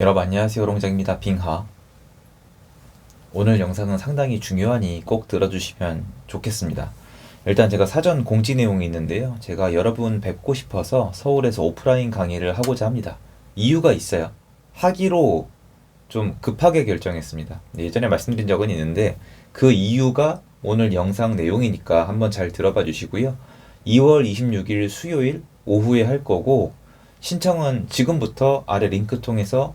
여러분 안녕하세요. 롱장입니다. 빙하. 오늘 영상은 상당히 중요하니 꼭 들어주시면 좋겠습니다. 일단 제가 사전 공지 내용이 있는데요. 제가 여러분 뵙고 싶어서 서울에서 오프라인 강의를 하고자 합니다. 이유가 있어요. 하기로 좀 급하게 결정했습니다. 예전에 말씀드린 적은 있는데 그 이유가 오늘 영상 내용이니까 한번 잘 들어봐 주시고요. 2월 26일 수요일 오후에 할 거고 신청은 지금부터 아래 링크 통해서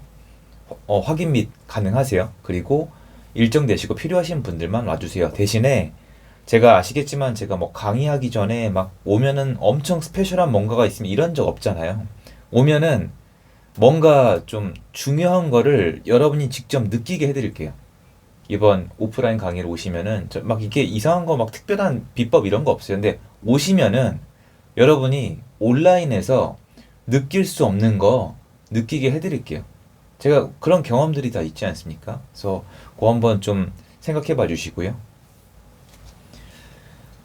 어, 확인 및 가능하세요. 그리고 일정 되시고 필요하신 분들만 와주세요. 대신에 제가 아시겠지만 제가 뭐 강의하기 전에 막 오면은 엄청 스페셜한 뭔가가 있으면 이런 적 없잖아요. 오면은 뭔가 좀 중요한 거를 여러분이 직접 느끼게 해드릴게요. 이번 오프라인 강의를 오시면은 저막 이게 이상한 거 막 특별한 비법 이런 거 없어요. 근데 오시면은 여러분이 온라인에서 느낄 수 없는 거 느끼게 해드릴게요. 제가 그런 경험들이 다 있지 않습니까? 그래서 그거 한번 좀 생각해 봐 주시고요.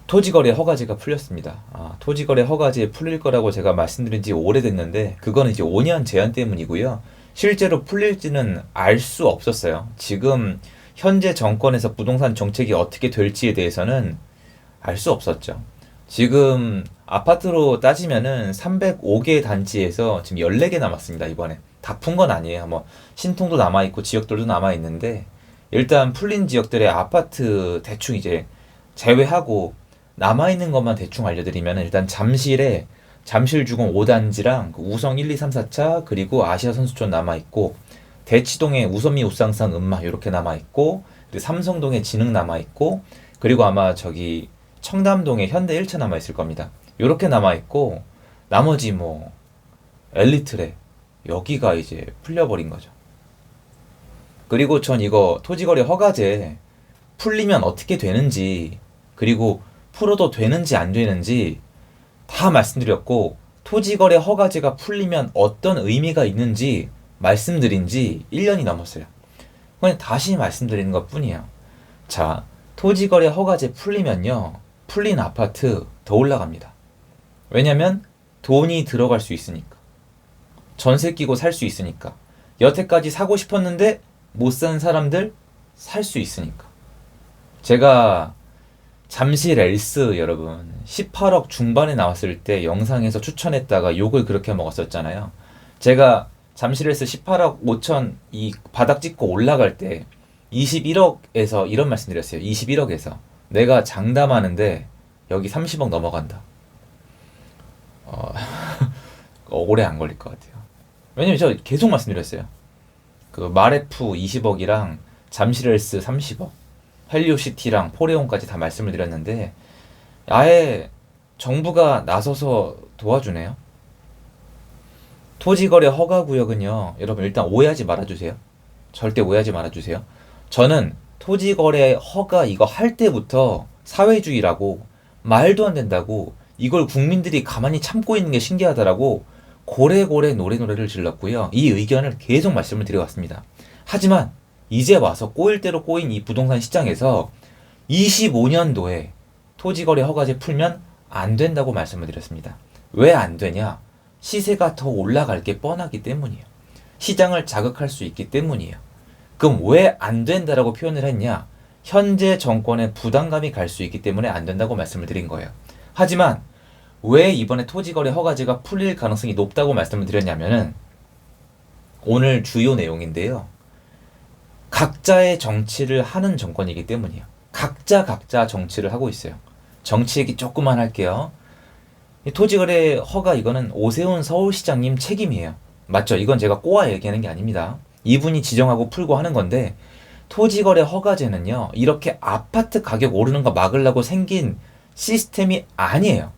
토지거래 허가제가 풀렸습니다. 아, 토지거래 허가제 풀릴 거라고 제가 말씀드린 지 오래됐는데 그거는 이제 5년 제한 때문이고요. 실제로 풀릴지는 알 수 없었어요. 지금 현재 정권에서 부동산 정책이 어떻게 될지에 대해서는 알 수 없었죠. 지금 아파트로 따지면은 305개 단지에서 지금 14개 남았습니다, 이번에. 다 푼 건 아니에요. 뭐, 신통도 남아 있고 지역들도 남아 있는데, 일단 풀린 지역들의 아파트 대충 이제 제외하고 남아 있는 것만 대충 알려드리면 일단 잠실에 잠실 주공 5단지랑 그 우성 1, 2, 3, 4차 그리고 아시아 선수촌 남아 있고 대치동에 우선미 우상산 음마 이렇게 남아있고 그리고 삼성동에 진흥 남아 있고 그리고 아마 저기 청담동에 현대 1차 남아 있을 겁니다. 이렇게 남아 있고 나머지 뭐 엘리트래 여기가 이제 풀려버린 거죠. 그리고 전 이거 토지거래 허가제 풀리면 어떻게 되는지 그리고 풀어도 되는지 안 되는지 다 말씀드렸고 토지거래 허가제가 풀리면 어떤 의미가 있는지 말씀드린 지 1년이 넘었어요. 그냥 다시 말씀드리는 것 뿐이에요. 자, 토지거래 허가제 풀리면요. 풀린 아파트 더 올라갑니다. 왜냐면 돈이 들어갈 수 있으니까. 전세 끼고 살 수 있으니까. 여태까지 사고 싶었는데 못 산 사람들 살 수 있으니까. 제가 잠실 엘스 여러분 18억 중반에 나왔을 때 영상에서 추천했다가 욕을 그렇게 먹었었잖아요. 제가 잠실 엘스 18억 5천 이 바닥 찍고 올라갈 때 21억에서 이런 말씀 드렸어요. 21억에서 내가 장담하는데 여기 30억 넘어간다. 어, 오래 안 걸릴 것 같아요. 왜냐면 저 계속 말씀드렸어요. 그 마레프 20억이랑 잠실엘스 30억, 헬리오시티랑 포레온까지 다 말씀을 드렸는데 아예 정부가 나서서 도와주네요. 토지거래 허가 구역은요, 여러분 일단 오해하지 말아주세요. 절대 오해하지 말아주세요. 저는 토지거래 허가 이거 할 때부터 사회주의라고 말도 안 된다고 이걸 국민들이 가만히 참고 있는 게 신기하다라고 고래고래 노래노래를 질렀고요. 이 의견을 계속 말씀을 드려왔습니다. 하지만 이제 와서 꼬일 대로 꼬인 이 부동산 시장에서 25년도에 토지거래 허가제 풀면 안 된다고 말씀을 드렸습니다. 왜 안 되냐? 시세가 더 올라갈 게 뻔하기 때문이에요. 시장을 자극할 수 있기 때문이에요. 그럼 왜 안 된다라고 표현을 했냐? 현재 정권의 부담감이 갈 수 있기 때문에 안 된다고 말씀을 드린 거예요. 하지만 왜 이번에 토지거래 허가제가 풀릴 가능성이 높다고 말씀을 드렸냐면은 오늘 주요 내용인데요. 각자의 정치를 하는 정권이기 때문이에요. 각자 각자 정치를 하고 있어요. 정치 얘기 조금만 할게요. 이 토지거래 허가 이거는 오세훈 서울시장님 책임이에요. 맞죠? 이건 제가 꼬아 얘기하는 게 아닙니다. 이분이 지정하고 풀고 하는 건데 토지거래 허가제는요. 이렇게 아파트 가격 오르는 거 막으려고 생긴 시스템이 아니에요.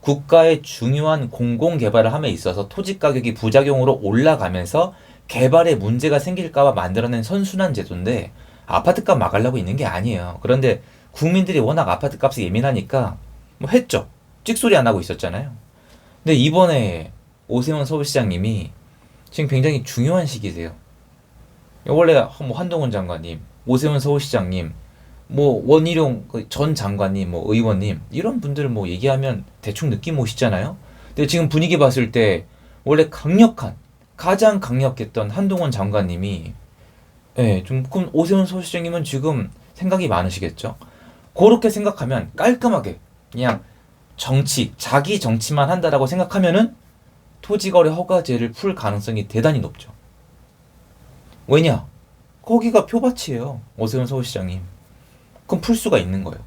국가의 중요한 공공 개발을 함에 있어서 토지 가격이 부작용으로 올라가면서 개발에 문제가 생길까봐 만들어낸 선순환 제도인데 아파트값 막으려고 있는 게 아니에요. 그런데 국민들이 워낙 아파트 값에 예민하니까 뭐 했죠. 찍소리 안 하고 있었잖아요. 근데 이번에 오세훈 서울시장님이 지금 굉장히 중요한 시기세요. 원래 뭐 한동훈 장관님, 오세훈 서울시장님, 뭐 원희룡 그전 장관님, 뭐 의원님 이런 분들 뭐 얘기하면 대충 느낌 오시잖아요. 근데 지금 분위기 봤을 때 원래 강력한 가장 강력했던 한동훈 장관님이 예, 좀 그럼 오세훈 서울시장님은 지금 생각이 많으시겠죠? 그렇게 생각하면 깔끔하게 그냥 정치, 자기 정치만 한다라고 생각하면은 토지거래 허가제를 풀 가능성이 대단히 높죠. 왜냐? 거기가 표밭이에요. 오세훈 서울시장님. 그럼 풀 수가 있는 거예요.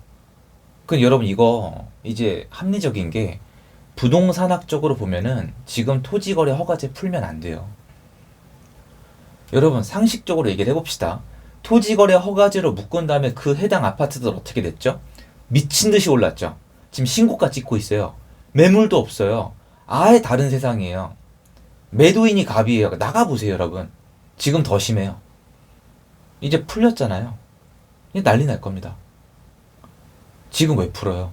그 여러분 이거 이제 합리적인 게 부동산학적으로 보면은 지금 토지거래 허가제 풀면 안 돼요. 여러분 상식적으로 얘기를 해봅시다. 토지거래 허가제로 묶은 다음에 그 해당 아파트들 어떻게 됐죠? 미친 듯이 올랐죠. 지금 신고가 찍고 있어요. 매물도 없어요. 아예 다른 세상이에요. 매도인이 갑이에요. 나가보세요, 여러분. 지금 더 심해요. 이제 풀렸잖아요. 난리 날 겁니다. 지금 왜 풀어요?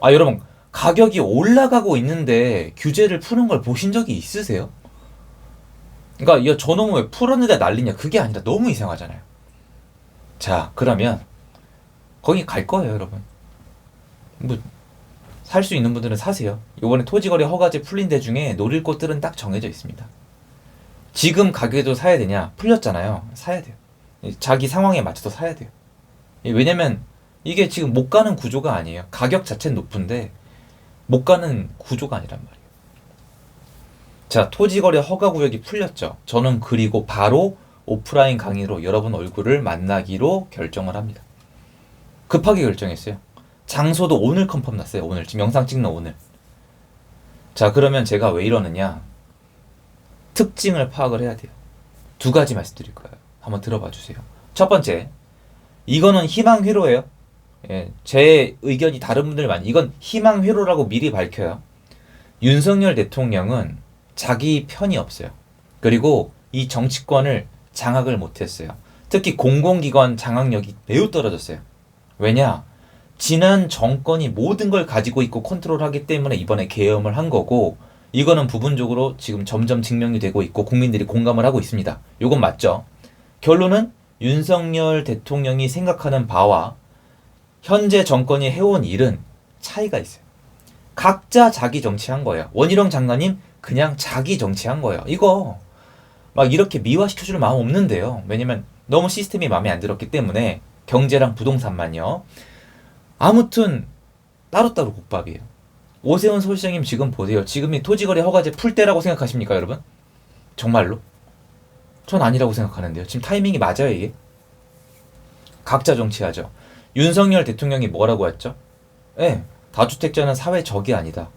아, 여러분, 가격이 올라가고 있는데 규제를 푸는 걸 보신 적이 있으세요? 그러니까 야, 저놈은 왜 풀었는데 난리냐? 그게 아니라 너무 이상하잖아요. 자, 그러면 거기 갈 거예요, 여러분. 뭐 살 수 있는 분들은 사세요. 이번에 토지거래 허가제 풀린 데 중에 노릴 곳들은 딱 정해져 있습니다. 지금 가격에도 사야 되냐? 풀렸잖아요. 사야 돼요. 자기 상황에 맞춰서 사야 돼요. 왜냐면 이게 지금 못 가는 구조가 아니에요. 가격 자체는 높은데 못 가는 구조가 아니란 말이에요. 자, 토지거래 허가 구역이 풀렸죠. 저는 그리고 바로 오프라인 강의로 여러분 얼굴을 만나기로 결정을 합니다. 급하게 결정했어요. 장소도 오늘 컨펌 났어요. 오늘. 지금 영상 찍는 오늘. 자, 그러면 제가 왜 이러느냐? 특징을 파악을 해야 돼요. 두 가지 말씀드릴 거예요. 한번 들어봐 주세요. 첫 번째, 이거는 희망 회로예요. 예, 제 의견이 다른 분들 많이 이건 희망 회로라고 미리 밝혀요. 윤석열 대통령은 자기 편이 없어요. 그리고 이 정치권을 장악을 못했어요. 특히 공공기관 장악력이 매우 떨어졌어요. 왜냐? 지난 정권이 모든 걸 가지고 있고 컨트롤하기 때문에 이번에 계엄을 한 거고 이거는 부분적으로 지금 점점 증명이 되고 있고 국민들이 공감을 하고 있습니다. 이건 맞죠? 결론은 윤석열 대통령이 생각하는 바와 현재 정권이 해온 일은 차이가 있어요. 각자 자기 정치한 거예요. 원희룡 장관님 그냥 자기 정치한 거예요. 이거 막 이렇게 미화시켜줄 마음 없는데요. 왜냐면 너무 시스템이 마음에 안 들었기 때문에 경제랑 부동산만요. 아무튼 따로따로 국밥이에요. 오세훈 서울시장님 지금 보세요. 지금이 토지거래 허가제 풀 때라고 생각하십니까, 여러분? 정말로? 전 아니라고 생각하는데요. 지금 타이밍이 맞아요, 이게? 각자 정치하죠. 윤석열 대통령이 뭐라고 했죠? 예, 다주택자는 사회 적이 아니다.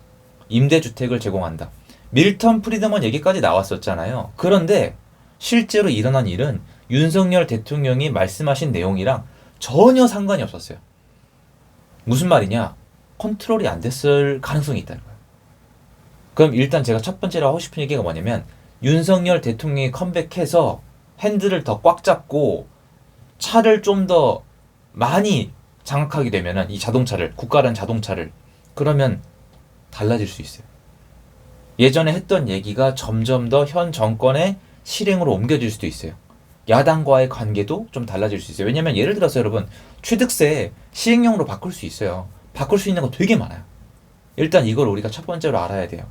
임대주택을 제공한다. 밀턴 프리드먼 얘기까지 나왔었잖아요. 그런데 실제로 일어난 일은 윤석열 대통령이 말씀하신 내용이랑 전혀 상관이 없었어요. 무슨 말이냐? 컨트롤이 안 됐을 가능성이 있다는 거예요. 그럼 일단 제가 첫 번째로 하고 싶은 얘기가 뭐냐면 윤석열 대통령이 컴백해서 핸들을 더 꽉 잡고 차를 좀 더 많이 장악하게 되면은 이 자동차를 국가란 자동차를 그러면 달라질 수 있어요. 예전에 했던 얘기가 점점 더 현 정권의 실행으로 옮겨질 수도 있어요. 야당과의 관계도 좀 달라질 수 있어요. 왜냐면 예를 들어서 여러분 취득세 시행령으로 바꿀 수 있어요. 바꿀 수 있는 거 되게 많아요. 일단 이걸 우리가 첫 번째로 알아야 돼요.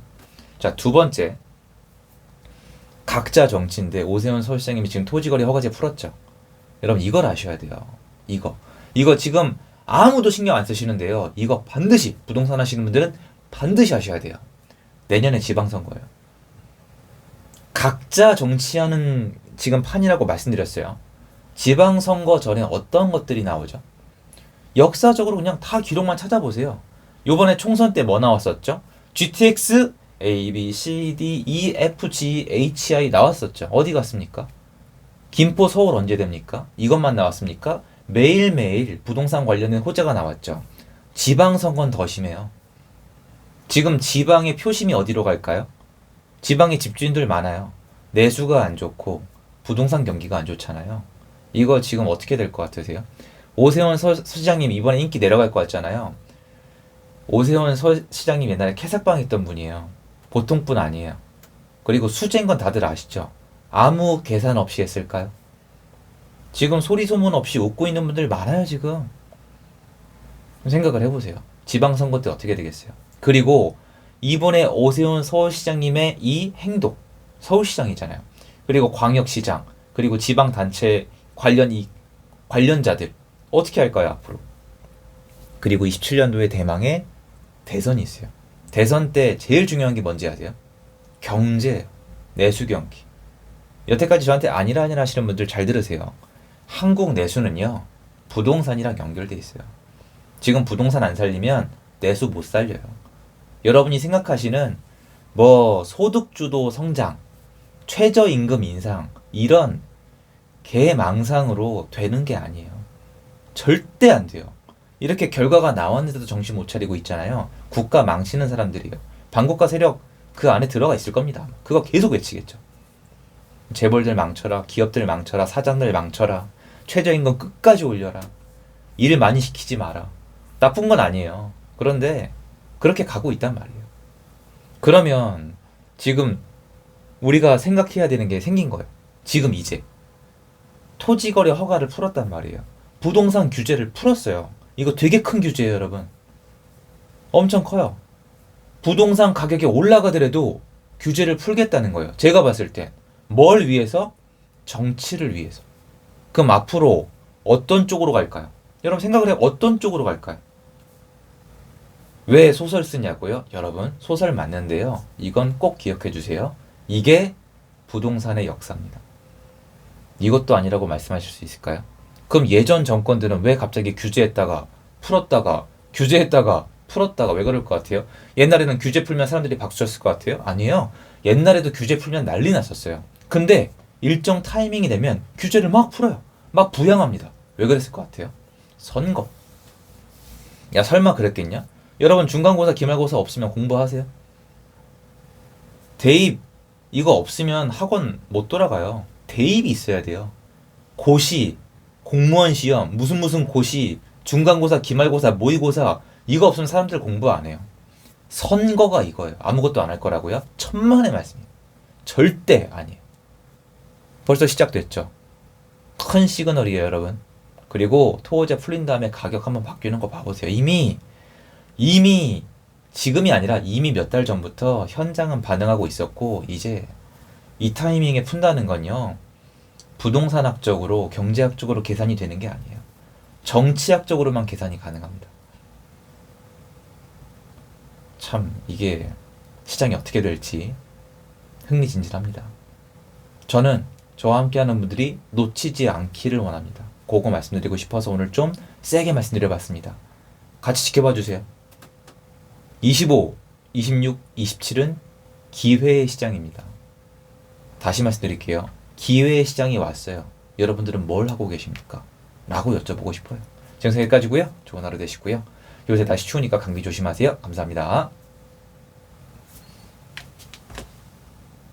자, 두 번째. 각자 정치인데 오세훈 서울시장님이 지금 토지거래 허가제 풀었죠. 여러분 이걸 아셔야 돼요. 이거. 이거 지금 아무도 신경 안 쓰시는데요. 이거 반드시 부동산 하시는 분들은 반드시 하셔야 돼요. 내년에 지방선거예요. 각자 정치하는 지금 판이라고 말씀드렸어요. 지방선거 전에 어떤 것들이 나오죠? 역사적으로 그냥 다 기록만 찾아보세요. 요번에 총선 때 뭐 나왔었죠? GTX A, B, C, D, E, F, G, H, I 나왔었죠. 어디 갔습니까? 김포 서울 언제 됩니까? 이것만 나왔습니까? 매일매일 부동산 관련된 호재가 나왔죠. 지방선거는 더 심해요. 지금 지방의 표심이 어디로 갈까요? 지방에 집주인들 많아요. 내수가 안 좋고 부동산 경기가 안 좋잖아요. 이거 지금 어떻게 될 것 같으세요? 오세훈 서, 시장님 이번에 인기 내려갈 것 같잖아요. 오세훈 서, 시장님 옛날에 캐삭방 했던 분이에요. 보통 분 아니에요. 그리고 수재인 건 다들 아시죠? 아무 계산 없이 했을까요? 지금 소리 소문 없이 웃고 있는 분들 많아요, 지금. 생각을 해보세요. 지방선거 때 어떻게 되겠어요? 그리고 이번에 오세훈 서울시장님의 이 행동, 서울시장이잖아요. 그리고 광역시장, 그리고 지방단체 관련 이 관련자들 어떻게 할까요 앞으로? 그리고 27년도에 대망의 대선이 있어요. 대선 때 제일 중요한 게 뭔지 아세요? 경제예요. 내수 경기. 여태까지 저한테 아니라 아니라 하시는 분들 잘 들으세요. 한국 내수는요 부동산이랑 연결돼 있어요. 지금 부동산 안 살리면 내수 못 살려요. 여러분이 생각하시는 뭐 소득주도 성장, 최저임금 인상 이런 개망상으로 되는 게 아니에요. 절대 안 돼요. 이렇게 결과가 나왔는데도 정신 못 차리고 있잖아요. 국가 망치는 사람들이요. 반국가 세력 그 안에 들어가 있을 겁니다. 그거 계속 외치겠죠. 재벌들 망쳐라, 기업들 망쳐라, 사장들 망쳐라, 최저임금 끝까지 올려라. 일 많이 시키지 마라. 나쁜 건 아니에요. 그런데 그렇게 가고 있단 말이에요. 그러면 지금 우리가 생각해야 되는 게 생긴 거예요. 지금 이제 토지거래 허가를 풀었단 말이에요. 부동산 규제를 풀었어요. 이거 되게 큰 규제예요, 여러분. 엄청 커요. 부동산 가격이 올라가더라도 규제를 풀겠다는 거예요. 제가 봤을 땐. 뭘 위해서? 정치를 위해서. 그럼 앞으로 어떤 쪽으로 갈까요? 여러분 생각을 해 어떤 쪽으로 갈까요? 왜 소설 쓰냐고요? 여러분 소설 맞는데요. 이건 꼭 기억해 주세요. 이게 부동산의 역사입니다. 이것도 아니라고 말씀하실 수 있을까요? 그럼 예전 정권들은 왜 갑자기 규제했다가 풀었다가 규제했다가 풀었다가 왜 그럴 것 같아요? 옛날에는 규제 풀면 사람들이 박수 쳤을 것 같아요? 아니에요. 옛날에도 규제 풀면 난리 났었어요. 근데 일정 타이밍이 되면 규제를 막 풀어요. 막 부양합니다. 왜 그랬을 것 같아요? 선거. 야 설마 그랬겠냐? 여러분 중간고사 기말고사 없으면 공부하세요. 대입 이거 없으면 학원 못 돌아가요. 대입이 있어야 돼요. 고시, 공무원 시험, 무슨 무슨 고시, 중간고사, 기말고사, 모의고사 이거 없으면 사람들 공부 안 해요. 선거가 이거예요. 아무것도 안 할 거라고요? 천만의 말씀이에요. 절대 아니에요. 벌써 시작됐죠. 큰 시그널이에요, 여러분. 그리고 토호제 풀린 다음에 가격 한번 바뀌는 거 봐보세요. 이미 이미 지금이 아니라 이미 몇 달 전부터 현장은 반응하고 있었고 이제 이 타이밍에 푼다는 건요. 부동산학적으로 경제학적으로 계산이 되는 게 아니에요. 정치학적으로만 계산이 가능합니다. 참 이게 시장이 어떻게 될지 흥미진진합니다. 저는 저와 함께하는 분들이 놓치지 않기를 원합니다. 그거 말씀드리고 싶어서 오늘 좀 세게 말씀드려봤습니다. 같이 지켜봐 주세요. 25, 26, 27은 기회의 시장입니다. 다시 말씀드릴게요. 기회의 시장이 왔어요. 여러분들은 뭘 하고 계십니까? 라고 여쭤보고 싶어요. 지금 여기까지고요. 좋은 하루 되시고요. 요새 다시 추우니까 감기 조심하세요. 감사합니다.